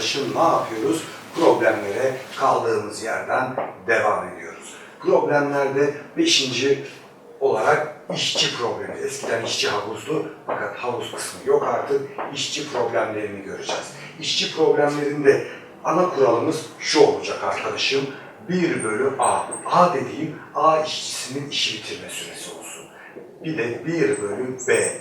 arkadaşım ne yapıyoruz? Problemlere kaldığımız yerden devam ediyoruz. Problemlerde beşinci olarak işçi problemi. Eskiden işçi havuzdu fakat havuz kısmı yok artık. İşçi problemlerini göreceğiz. İşçi problemlerinde ana kuralımız şu olacak arkadaşım. 1 bölü A. A dediğim A işçisinin işi bitirme süresi olsun. Bir de 1 bölü B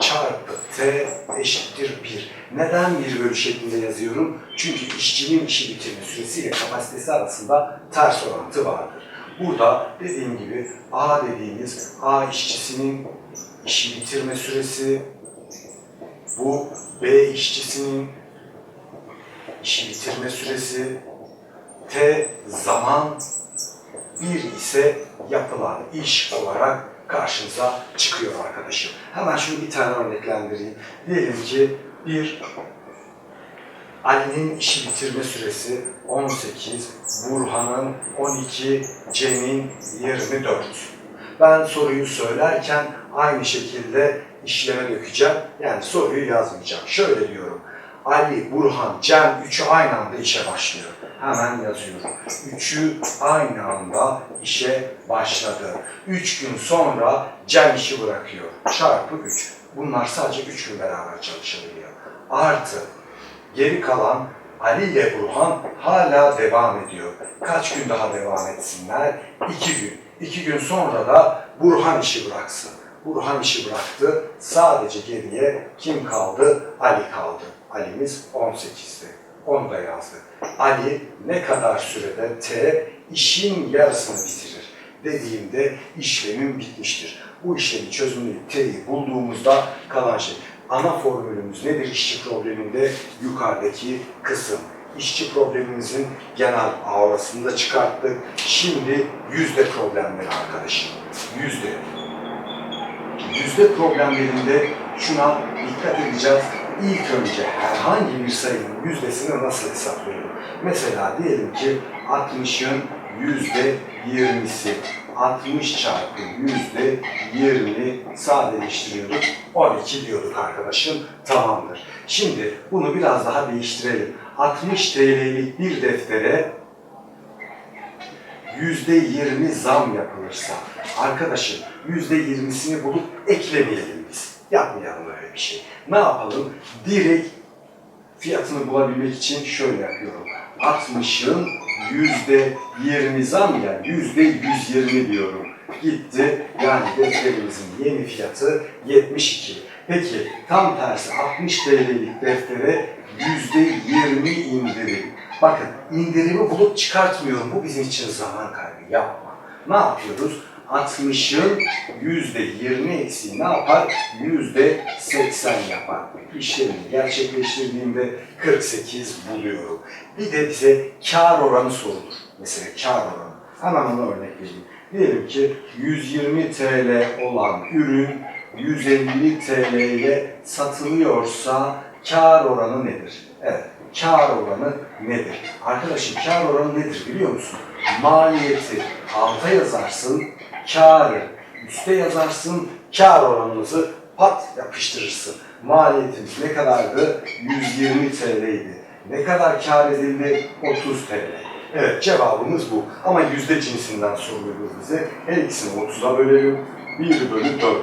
çarpı T eşittir 1. Neden 1 bölü şeklinde yazıyorum? Çünkü işçinin işi bitirme süresi ile kapasitesi arasında ters orantı vardır. Burada dediğim gibi A dediğimiz A işçisinin işi bitirme süresi, bu B işçisinin işi bitirme süresi, T zaman, 1 ise yapılan iş olarak karşınıza çıkıyor arkadaşım. Hemen şunu bir tane örneklendireyim. Diyelim ki bir Ali'nin işi bitirme süresi 18, Burhan'ın 12, Cem'in 24. Ben soruyu söylerken aynı şekilde işleme dökeceğim. Yani soruyu yazmayacağım. Şöyle diyorum. Ali, Burhan, Cem üçü aynı anda işe başlıyor. Hemen yazıyorum. Üçü aynı anda işe başladı. Üç gün sonra Cem işi bırakıyor. Çarpı üç. Bunlar sadece üç gün beraber çalışabiliyor. Artı geri kalan Ali ile Burhan hala devam ediyor. Kaç gün daha devam etsinler? İki gün. İki gün sonra da Burhan işi bıraksın. Burhan işi bıraktı. Sadece geriye kim kaldı? Ali kaldı. Ali'miz 18'di. Onu da yazdık. Ali ne kadar sürede T işin yarısını bitirir dediğimde işlemin bitmiştir. Bu işlemin çözümünü T'yi bulduğumuzda kalan şey. Ana formülümüz nedir işçi probleminde? Yukarıdaki kısım. İşçi problemimizin genel aurasını da çıkarttık. Şimdi yüzde problemleri arkadaşım. Yüzde. Yüzde problemlerinde şuna dikkat edeceğiz. İlk önce herhangi bir sayının yüzdesini nasıl hesaplıyorum? Mesela diyelim ki 60'ın yüzde 20'si. 60 çarpı yüzde 20 sadeleştiriyorduk. 12 diyorduk arkadaşım. Tamamdır. Şimdi bunu biraz daha değiştirelim. 60 TL'lik bir deftere yüzde 20 zam yapılırsa arkadaşım yüzde 20'sini bulup eklemeyelim. Yapmayalım öyle bir şey. Ne yapalım? Direkt fiyatını bulabilmek için şöyle yapıyorum. 60'ın yüzde 20 zam ya yüzde 120 diyorum. Gitti yani defterimizin yeni fiyatı 72. Peki tam tersi 60 TL'lik deftere yüzde 20 indirim. Bakın indirimi bulup çıkartmıyorum. Bu bizim için zaman kaybı. Yapma. Ne yapıyoruz? 60'ın yüzde 20 eksiği ne yapar? Yüzde 80 yapar. İşlemini gerçekleştirdiğimde 48 buluyorum. Bir de bize kar oranı sorulur. Mesela kar oranı. Hemen ona örnek vereyim. Diyelim ki 120 TL olan ürün 150 TL'ye satılıyorsa kar oranı nedir? Evet, kar oranı nedir? Arkadaşım kar oranı nedir biliyor musun? Maliyeti alta yazarsın, karı üste yazarsın, kar oranınızı pat yapıştırırsın. Maliyetimiz ne kadardı? 120 TL'ydi. Ne kadar kar edildi? 30 TL. Evet cevabımız bu. Ama yüzde cinsinden soruluyor bize. Her ikisini 30'a bölelim. 1 bölü 4.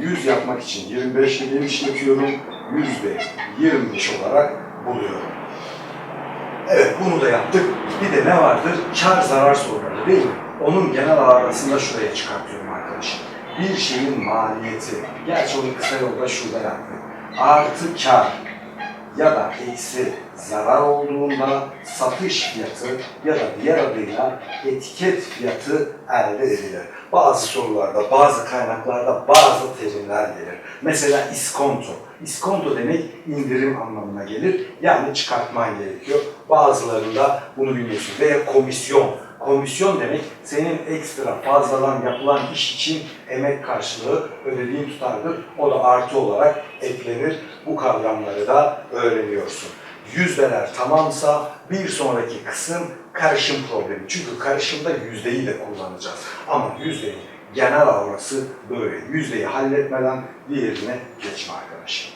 100 yapmak için 25 ile genişletiyorum. Yüzde 25 olarak buluyorum. Evet bunu da yaptık. Bir de ne vardır? Kar zarar soruları değil mi? Onun genel ağırlığını şuraya çıkartıyorum arkadaşım. Bir şeyin maliyeti. Gerçi onu kısa yolda şurada yaptık. Artı kar ya da eksi zarar olduğunda satış fiyatı ya da diğer adıyla etiket fiyatı elde edilir. Bazı sorularda, bazı kaynaklarda bazı terimler gelir. Mesela iskonto. İskonto demek indirim anlamına gelir. Yani çıkartman gerekiyor. Bazılarında bunu bilmiyorsun. Veya komisyon. Komisyon demek senin ekstra fazladan yapılan iş için emek karşılığı ödediğin tutardır. O da artı olarak eklenir. Bu kavramları da öğreniyorsun. Yüzdeler tamamsa bir sonraki kısım karışım problemi. Çünkü karışımda yüzdeyi de kullanacağız. Ama yüzdeyi genel aurası böyle. Yüzdeyi halletmeden diğerine geçme arkadaşım.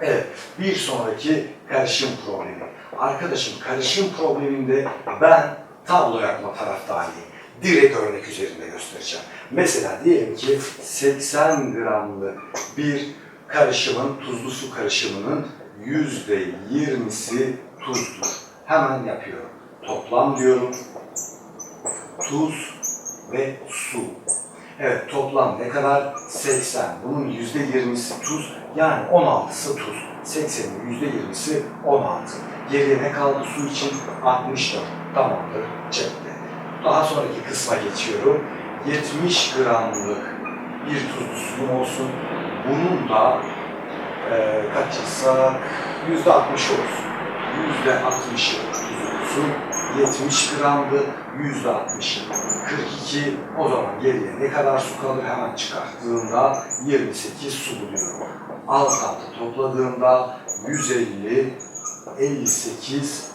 Evet, bir sonraki karışım problemi. Arkadaşım karışım probleminde ben tablo yapma taraftarıyım. Direkt örnek üzerinde göstereceğim. Mesela diyelim ki 80 gramlık bir karışımın, tuzlu su karışımının %20'si tuzdur. Hemen yapıyorum. Toplam diyorum. Tuz ve su. Evet toplam ne kadar? 80. Bunun %20'si tuz yani 16'sı tuz. 80'in %20'si 16. Geriye ne kaldı su için? 64. Tamamdır cepte. Daha sonraki kısma geçiyorum. 70 gramlık bir tuzlu suyum olsun. Bunun da e, kaç yazsak? %60 olsun. %60'ı tuzlu su. 70 gramdı. %60'ı 42. O zaman geriye ne kadar su kalır hemen çıkarttığımda 28 su buluyorum. Alt altı topladığımda 150, 58,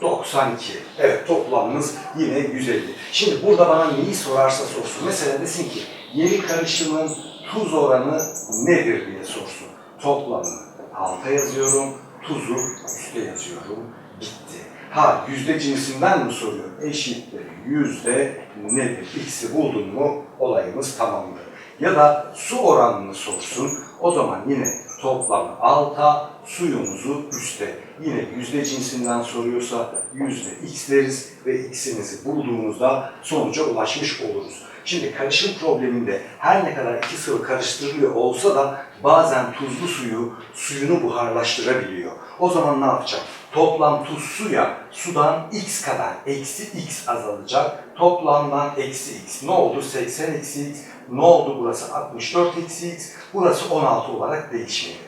92. Evet toplamımız yine 150. Şimdi burada bana neyi sorarsa sorsun. Mesela desin ki yeni karışımın tuz oranı nedir diye sorsun. Toplamını alta yazıyorum, tuzu üste yazıyorum. Bitti. Ha yüzde cinsinden mi soruyor? Eşittir yüzde nedir? X'i buldun mu olayımız tamamdır. Ya da su oranını sorsun. O zaman yine toplamı alta, suyumuzu üste. Yine yüzde cinsinden soruyorsa yüzde x deriz ve x'imizi bulduğumuzda sonuca ulaşmış oluruz. Şimdi karışım probleminde her ne kadar iki sıvı karıştırılıyor olsa da bazen tuzlu suyu suyunu buharlaştırabiliyor. O zaman ne yapacak? Toplam tuz suya sudan x kadar eksi x azalacak. Toplamdan eksi x. Ne oldu? 80 eksi x. Ne oldu? Burası 64 eksi x. Burası 16 olarak değişmedi.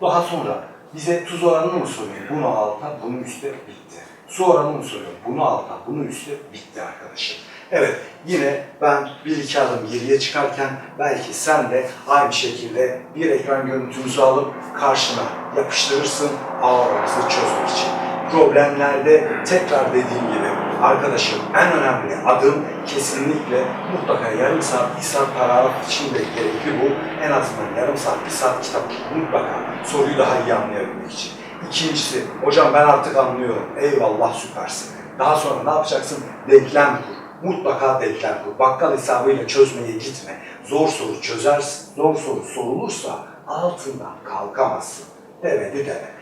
Daha sonra bize tuz oranını mı soruyor? Bunu alta, bunu üste bitti. Su oranını mı soruyor? Bunu alta, bunu üste bitti arkadaşım. Evet, yine ben bir iki adım geriye çıkarken belki sen de aynı şekilde bir ekran görüntümüzü alıp karşına yapıştırırsın ağrımızı çözmek için. Problemlerde tekrar dediğim gibi arkadaşım en önemli adım kesinlikle mutlaka yarım saat, bir saat paragraf için de gerekli bu. En azından yarım saat, bir saat kitap mutlaka soruyu daha iyi anlayabilmek için. İkincisi, hocam ben artık anlıyorum. Eyvallah süpersin. Daha sonra ne yapacaksın? Denklem kur. Mutlaka denklem kur. Bakkal hesabıyla çözmeye gitme. Zor soru çözersin. Zor soru sorulursa altından kalkamazsın. Demedi deme.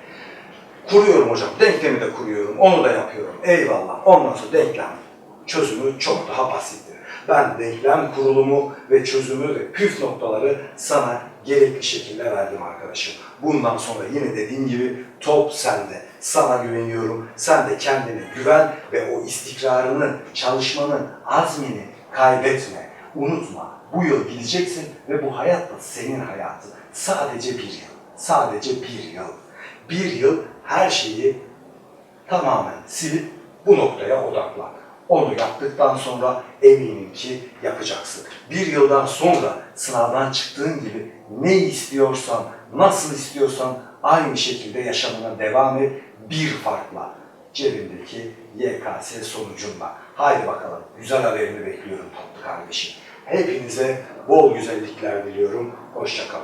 Kuruyorum hocam. Denklemi de kuruyorum. Onu da yapıyorum. Eyvallah. Ondan sonra denklem çözümü çok daha basittir. Ben denklem kurulumu ve çözümü ve püf noktaları sana gerekli şekilde verdim arkadaşım. Bundan sonra yine dediğim gibi top sende. Sana güveniyorum. Sen de kendine güven ve o istikrarını, çalışmanın azmini kaybetme. Unutma. Bu yıl gideceksin ve bu hayat da senin hayatın. Sadece bir yıl. Sadece bir yıl. Bir yıl her şeyi tamamen silip bu noktaya odaklan. Onu yaptıktan sonra eminim ki yapacaksın. Bir yıldan sonra sınavdan çıktığın gibi ne istiyorsan, nasıl istiyorsan aynı şekilde yaşamına devam et bir farkla. Cebindeki YKS sonucunda. Haydi bakalım güzel haberini bekliyorum tatlı kardeşim. Hepinize bol güzellikler diliyorum. Hoşçakalın.